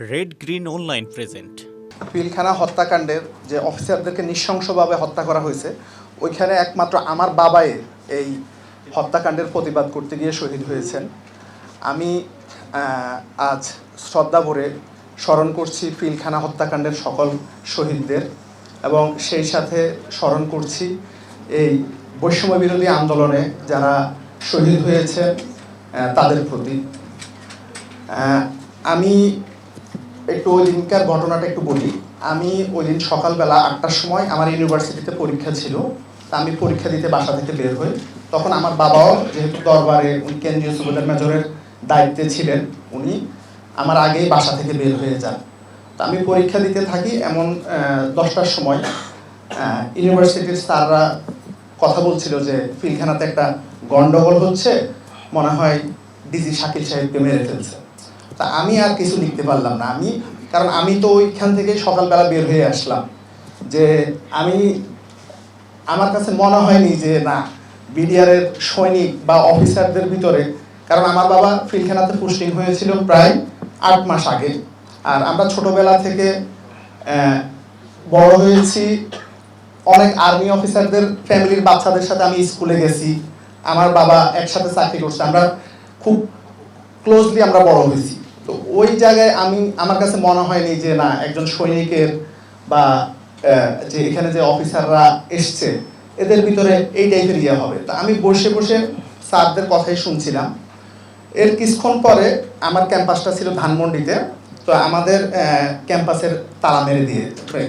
Red green online present Pilkhana হত্যাকাণ্ডের যে অফিসারদেরকে নৃশংসভাবে হত্যা করা হয়েছে, ওইখানে একমাত্র আমার বাবাই এই হত্যাকাণ্ডের প্রতিবাদ করতে গিয়ে শহীদ হয়েছেন। আমি আজ শ্রদ্ধা ভরে স্মরণ করছি পিলখানা হত্যাকাণ্ডের সকল শহীদদের এবং সেই সাথে স্মরণ করছি এই বৈষম্য বিরোধী আন্দোলনে যারা শহীদ হয়েছে তাদের প্রতি। আমি একটু ওই দিনকার ঘটনাটা একটু বলি। আমি ওই দিন সকালবেলা আটটার সময় আমার ইউনিভার্সিটিতে পরীক্ষা ছিল। তা আমি পরীক্ষা দিতে বাসা থেকে বের হই। তখন আমার বাবাও যেহেতু দরবারে, উনি কেন্দ্রীয় সুবেদার মেজরের দায়িত্বে ছিলেন, উনি আমার আগেই বাসা থেকে বের হয়ে যান। তা আমি পরীক্ষা দিতে থাকি এমন দশটার সময়। ইউনিভার্সিটির স্যাররা কথা বলছিল যে ফিলখানাতে একটা গন্ডগোল হচ্ছে। মনে হয় ডিজি শাকিল সাহেবকে মেরে ফেলছে। তা আমি আর কিছু লিখতে পারলাম না। আমি কারণ আমি তো ওইখান থেকে সকালবেলা বের হয়ে আসলাম যে আমি আমার কাছে মনে হয়নি যে না, বিডিআরের সৈনিক বা অফিসারদের ভিতরে কারণ আমার বাবা ফিলখানাতে পোস্টিং হয়েছিল প্রায় আট মাস আগে। আর আমরা ছোটবেলা থেকে বড় হয়েছি। অনেক আর্মি অফিসারদের ফ্যামিলির বাচ্চাদের সাথে আমি স্কুলে গেছি। আমার বাবা একসাথে চাকরি করছে। আমরা খুব ক্লোজলি আমরা বড় হয়েছি। তো ওই জায়গায় আমি, আমার কাছে মনে হয়নি যে না, একজন সৈনিকের বা যে এখানে যে অফিসাররা এসছে, এদের ভিতরে এই টাইপের ইয়ে হবে। তা আমি বসে বসে স্যারদের কথাই শুনছিলাম। এর কিছুক্ষণ পরে আমার ক্যাম্পাসটা ছিল ধানমন্ডিতে, তো আমাদের ক্যাম্পাসের তালা মেরে দিয়ে,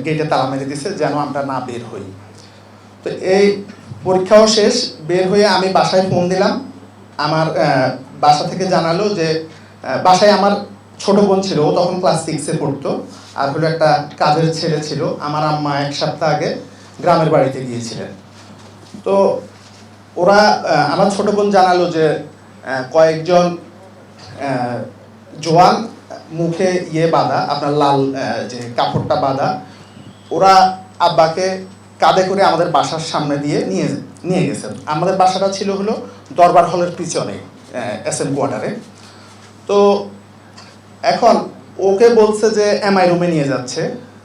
গেটে তালা মেরে দিয়েছে যেন আমরা না বের হই। তো এই পরীক্ষাও শেষ, বের হয়ে আমি বাসায় ফোন দিলাম। আমার বাসা থেকে জানালো যে বাসায় আমার ছোট বোন ছিল, ও তখন ক্লাস সিক্সে পড়তো। আর হলো একটা কাজের ছেলে ছিল, আমার আম্মা এক সপ্তাহ আগে গ্রামের বাড়িতে গিয়েছিলেন। তো ওরা আমার ছোট বোন জানালো যে কয়েকজন জোয়ান মুখে ইয়ে বাঁধা, আপনার লাল যে কাপড়টা বাঁধা, ওরা আব্বাকে কাঁধে করে আমাদের বাসার সামনে দিয়ে নিয়ে নিয়ে গেছে। আমাদের বাসাটা ছিল হলো দরবার হলের পিছনে এস এম কোয়ার্টারে তো এখন ওকে বলছে যে এমআই রুমে নিয়ে যাচ্ছে?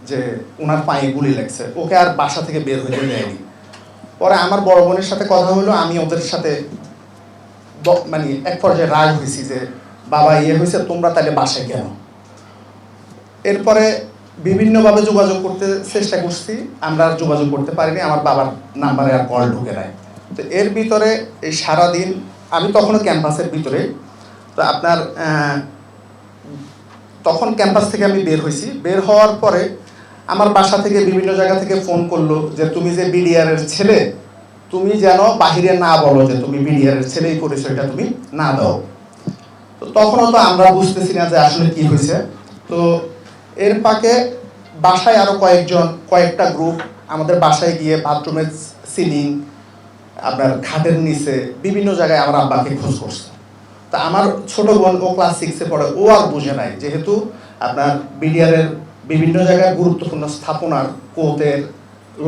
যে ওনার পায়ে গুলি লাগছে। ওকে আর বাসা থেকে বের হতে দেয়নি। পরে আমার বড় বোনের সাথে কথা হলো, আমি ওদের সাথে মানে এক পর্যায়ে রাগ হয়েছি যে, বাবা ইয়ে হয়েছে, তোমরা তাহলে বাসায় কেন? এরপরে বিভিন্নভাবে যোগাযোগ করতে চেষ্টা করছি। আমরা আর যোগাযোগ করতে পারিনি, আমার বাবার নাম্বারে আর কল ঢুকে নাই। তো এর ভিতরে এই সারাদিন আমি তখনও ক্যাম্পাসের ভিতরে তো আপনার তখন ক্যাম্পাস থেকে আমি বের হয়েছি। বের হওয়ার পরে আমার বাসা থেকে বিভিন্ন জায়গা থেকে ফোন করল যে, তুমি যে বিডিআর এর ছেলে, তুমি যেন বাহিরে না বলো যে, তুমি বিডিআর এর ছেলেই এটা তুমি না দাও। তো তখনও তো আমরা বুঝতেছি না যে আসলে কি হয়েছে। তো এর পাকে বাসায় আরও কয়েকজন, কয়েকটা গ্রুপ আমাদের বাসায় গিয়ে বাথরুমের সিলিং আপনার খাটের নিচে বিভিন্ন জায়গায় আমার আব্বাকে খোঁজ করছে। তা আমার ছোট বোন ও ক্লাস সিক্সে পড়ে। ও আর বুঝে নাই, যেহেতু আপনার বিডিআরের বিভিন্ন জায়গায় গুরুত্বপূর্ণ স্থাপনার কোর্টের,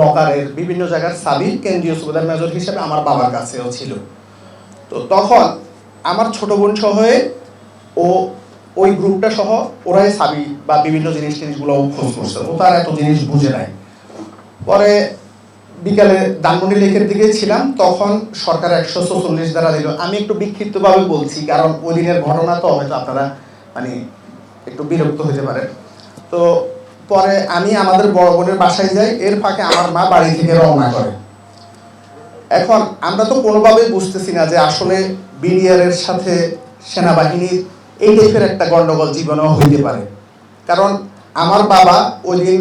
লকারের বিভিন্ন জায়গার সাবি কেন্দ্রীয় সুবেদার মেজর হিসেবে আমার বাবার কাছেও ছিল। তো তখন আমার ছোট বোন সহ ও ওই গ্রুপটা সহ ওরাই সাবি বা বিভিন্ন জিনিস টিনিসগুলো খোঁজ করছে। ও তার এত জিনিস বুঝে নাই। পরে বিকালে ধানমন্ডি লেকের দিকে ছিলাম, তখন সরকার একশো চৌচল্লিশ দ্বারা দিল। আমি একটু বিক্ষিপ্তভাবে বলছি, কারণ ওই দিনের ঘটনা তো হয়তো আপনারা মানে একটু বিরক্ত হতে পারেন। তো পরে আমি আমাদের বড় বোনের বাসায় যাই, এর ফাঁকে আমার মা বাড়ি থেকে রওনা করে। এখন আমরা তো কোনোভাবেই বুঝতেছি না যে আসলে বিডিআর এর সাথে সেনাবাহিনীর এই টাইপের একটা গন্ডগোল জীবনেও হইতে পারে। কারণ আমার বাবা ওই দিন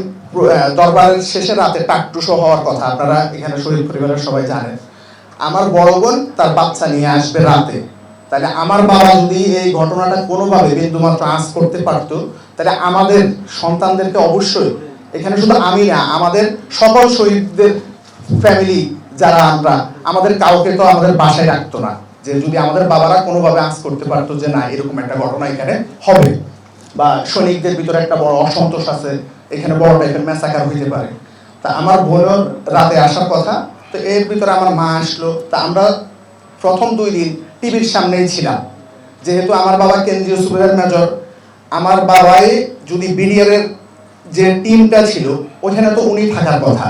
দরবারের শেষে রাতে টাকটুসো হওয়ার কথা, আপনারা এখানে শহীদ পরিবারের সবাই জানেন। আমার বড় বোন তার বাচ্চা নিয়ে আসবে রাতে। তাহলে আমার বাবা যদি এই ঘটনাটা কোনোভাবে বিন্দুমাত্র আঁচ করতে পারতো, তাহলে আমাদের সন্তানদেরকে অবশ্যই, এখানে শুধু আমি না, আমাদের সকল শহীদদের ফ্যামিলি যারা আমরা, আমাদের কাউকে তো আমাদের বাসায় রাখতো না। যে যদি আমাদের বাবারা কোনোভাবে আঁচ করতে পারতো যে না, এরকম একটা ঘটনা এখানে হবে। বা সৈনিকদের ভিতরে একটা বড় অসন্তোষ আছে এখানে বড় টাইপের ম্যাসাকার হইতে পারে। তা আমার বোনের রাতে আসার কথা, তো এর ভিতরে আমার মা আসলো। তা আমরা প্রথম দুই দিন টিভির সামনেই ছিলাম। যেহেতু আমার বাবা কেন্দ্রীয় সুবেদার মেজর, আমার বাবাই যদি বিডিআর যে টিমটা ছিল ওখানে তো উনি থাকার কথা।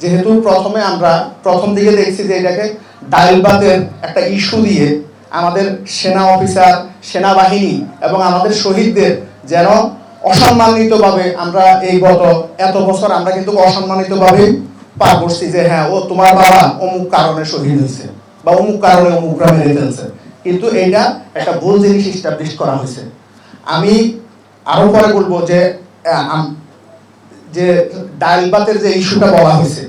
যেহেতু প্রথমে আমরা প্রথম দিকে দেখছি যে এটাকে ডাইলবাতের একটা ইস্যু দিয়ে আমাদের সেনা অফিসার, সেনাবাহিনী এবং আমাদের শহীদদের যেন অসম্মানিতভাবে আমরা এই গত এত বছর আমরা কিন্তু অসম্মানিতভাবে পার করছি যে হ্যাঁ ও তোমার বাবা অমুক কারণে শহীদ হয়েছে বা অমুক কারণে অমুকরা মেরে ফেলছে। কিন্তু এটা একটা ভুল জিনিস ইস্টাবলিশ করা হয়েছে। আমি আরও পরে বলব যে যে ডালবাতের যে ইস্যুটা বলা হয়েছে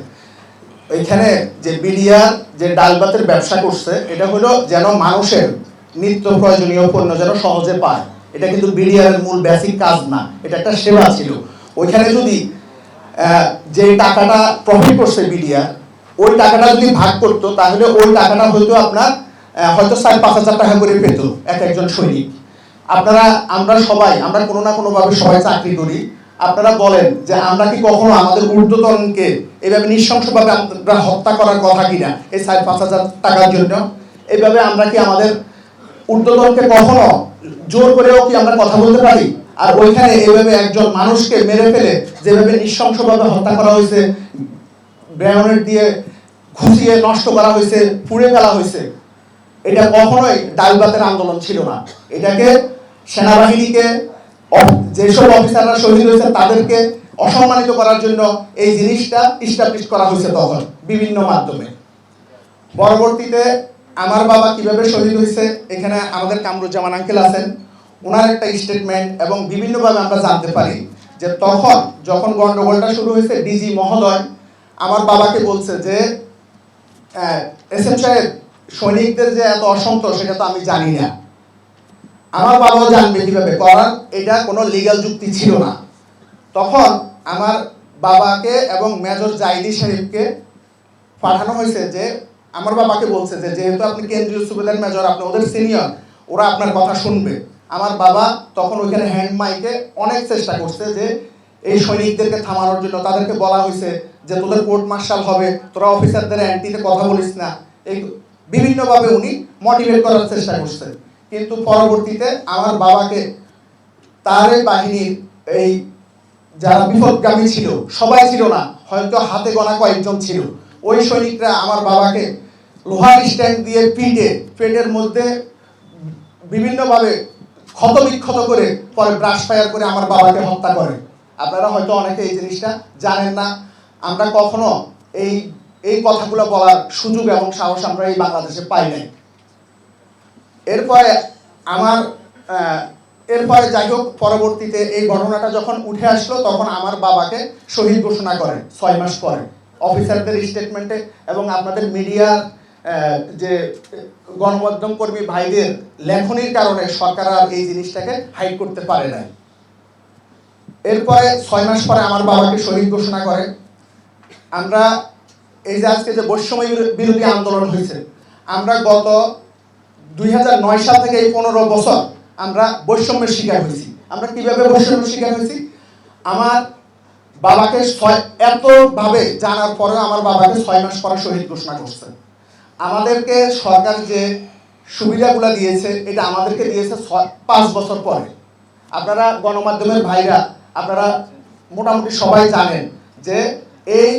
এখানে যে বিডিআর যে ডালবাতের ব্যবসা করছে, এটা হলো যেন মানুষের নিত্য প্রয়োজনীয় পণ্য যেন সহজে পায়। এটা কিন্তু বিডিআর মূল বেসিক কাজ না, এটা একটা সেবা ছিল। ওইখানে যদি যে টাকাটা প্রফিট করছে বিডিআর, ওই টাকাটা যদি ভাগ করতো, তাহলে ওই টাকাটা হয়তো আপনার হয়তো সাড়ে পাঁচ হাজার টাকা করে পেত এক একজন সৈনিক। আপনারা, আমরা সবাই, আমরা কোনো না কোনোভাবে সবাই চাকরি করি। আপনারা বলেন যে আমরা কি কখনো আমাদের ঊর্ধ্বতনকে এভাবে নৃশংসভাবে আমরা হত্যা করার কথা কিনা, এই সাড়ে পাঁচ হাজার টাকার জন্য? এভাবে আমরা কি আমাদের ঊর্ধ্বতনকে কখনো জোর করেও কি আমরা কথা বলতে পারি? আর ওইখানে এইভাবে একজন মানুষকে মেরে ফেলে যেভাবে নৃশংসভাবে হত্যা করা হয়েছে ব্রেয়নেট দিয়ে ঘুষিয়ে নষ্ট করা হয়েছে, পুড়ে ফেলা হয়েছে, এটা কখনোই ডালবাতের আন্দোলন ছিল না। এটাকে সেনাবাহিনীকে যেসব অফিসাররা শহীদ হয়েছে তাদেরকে অসম্মানিত করার জন্য এই জিনিসটা ইস্টাবলিশ করা হয়েছে তখন বিভিন্ন মাধ্যমে। পরবর্তীতে আমার বাবা কীভাবে শহীদ হয়েছে, এখানে আমাদের কামরুজ্জামান আঙ্কেল আছেন ওনার একটা স্টেটমেন্ট এবং বিভিন্নভাবে আমরা জানতে পারি যে তখন যখন গন্ডগোলটা শুরু হয়েছে ডিজি মহোদয়, আমার বাবাকে বলছে যে এস এম সাহেব, সৈনিকদের যে এত অসন্তোষ, সেটা তো আমি জানি না। আমার বাবাও জানবে কীভাবে করার এটা কোনো লিগ্যাল যুক্তি ছিল না। তখন আমার বাবাকে এবং মেজর জাইদি সাহেবকে পাঠানো হয়েছে যে আমার বাবাকে বলছে যে, যেহেতু আপনি কেন্দ্রীয় সুবেদার মেজর, আপনি ওদের সিনিয়র, ওরা আপনার কথা শুনবে। আমার বাবা তখন ওইখানে হ্যান্ড মাইকে অনেক চেষ্টা করছে যে, এই সৈনিকদেরকে থামানোর জন্য, তাদেরকে বলা হয়েছে যে, তোদের কোর্ট মার্শাল হবে, তোরা অফিসারদের অ্যান্টিতে কথা বলিস না। এই বিভিন্নভাবে উনি মোটিভেট করার চেষ্টা করছে। কিন্তু পরবর্তীতে আমার বাবাকে তার বাহিনীর এই যারা বিপদগামী ছিল, সবাই ছিল না, হয়তো হাতে গোনা কয়েকজন ছিল। ওই সৈনিকরা আমার বাবাকে লোহার স্ট্যান্ড দিয়ে পিটে পেটের মধ্যে বিভিন্নভাবে ক্ষত বিক্ষত করে, পরে ব্রাশ ফায়ার করে আমার বাবাকে হত্যা করে। আপনারা হয়তো অনেকে এই জিনিসটা জানেন না। আমরা কখনো এই এই কথাগুলো বলার সুযোগ এবং সাহস আমরা এই বাংলাদেশে পাই নাই। এরপরে আমার এরপরে যাই হোক, পরবর্তীতে এই ঘটনাটা যখন উঠে আসলো, তখন আমার বাবাকে শহীদ ঘোষণা করে ছয় মাস পরে। অফিসারদের স্টেটমেন্টে এবং আপনাদের মিডিয়ার যে গণমাধ্যম কর্মী ভাইদের লেখনির কারণে সরকার আর এই জিনিসটাকে হাইড করতে পারে নাই। এরপরে ছয় মাস পরে আমার বাবাকে শহীদ ঘোষণা করে আমরা এই যে আজকে যে বৈষম্য বিরোধী আন্দোলন হয়েছে, আমরা গত দুই হাজার নয় সাল থেকে এই পনেরো বছর আমরা বৈষম্যের শিকার হয়েছি। আমরা কীভাবে বৈষম্যের শিকার হয়েছি? আমার বাবাকে ছয় এতভাবে জানার পরেও আমার বাবাকে ছয় মাস পরে শহীদ ঘোষণা করছে। আমাদেরকে সরকার যে সুবিধাগুলো দিয়েছে, এটা আমাদেরকে দিয়েছে পাঁচ বছর পরে। আপনারা গণমাধ্যমের ভাইরা, আপনারা মোটামুটি সবাই জানেন যে এই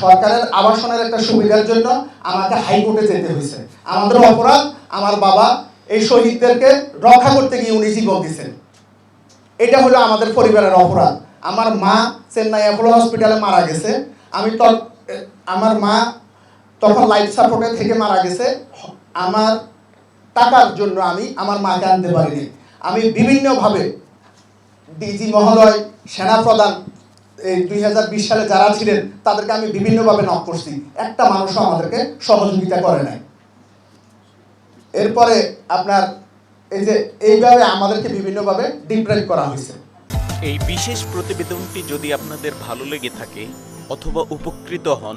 সরকারের আবাসনের একটা সুবিধার জন্য আমাকে হাইকোর্টে যেতে হয়েছে। আমাদের অপরাধ, আমার বাবা এই শহীদদেরকে রক্ষা করতে গিয়ে উনি জীবন দিয়েছেন। এটা হলো আমাদের পরিবারের অপরাধ। আমার মা চেন্নাই অ্যাপোলো হসপিটালে মারা গেছে। আমি তো আমার মা তখন লাইফ সাপোর্টে থেকে মারা গেছে। আমার টাকার জন্য আমি আমার মাকে আনতে পারিনি। আমি বিভিন্নভাবে ডিজি মহোদয় সেনা প্রধান এই দুই হাজার বিশ সালে যারা ছিলেন, তাদেরকে আমি বিভিন্নভাবে নক করছি। একটা মানুষও আমাদেরকে সহযোগিতা করে নাই। এরপরে আপনার এই যে এইভাবে আমাদেরকে বিভিন্নভাবে ডিপ্রাইভ করা হয়েছে। এই বিশেষ প্রতিবেদনটি যদি আপনাদের ভালো লেগে থাকে অথবা উপকৃত হন